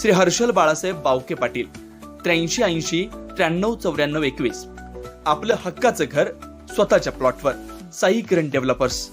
श्री हर्षल बाळासाहेब बावके पाटील त्र्याऐंशी ऐंशी त्र्याण्णव चौऱ्याण्णव एकवीस. आपलं हक्काचं घर स्वतःच्या प्लॉटवर साई किरण डेव्हलपर्स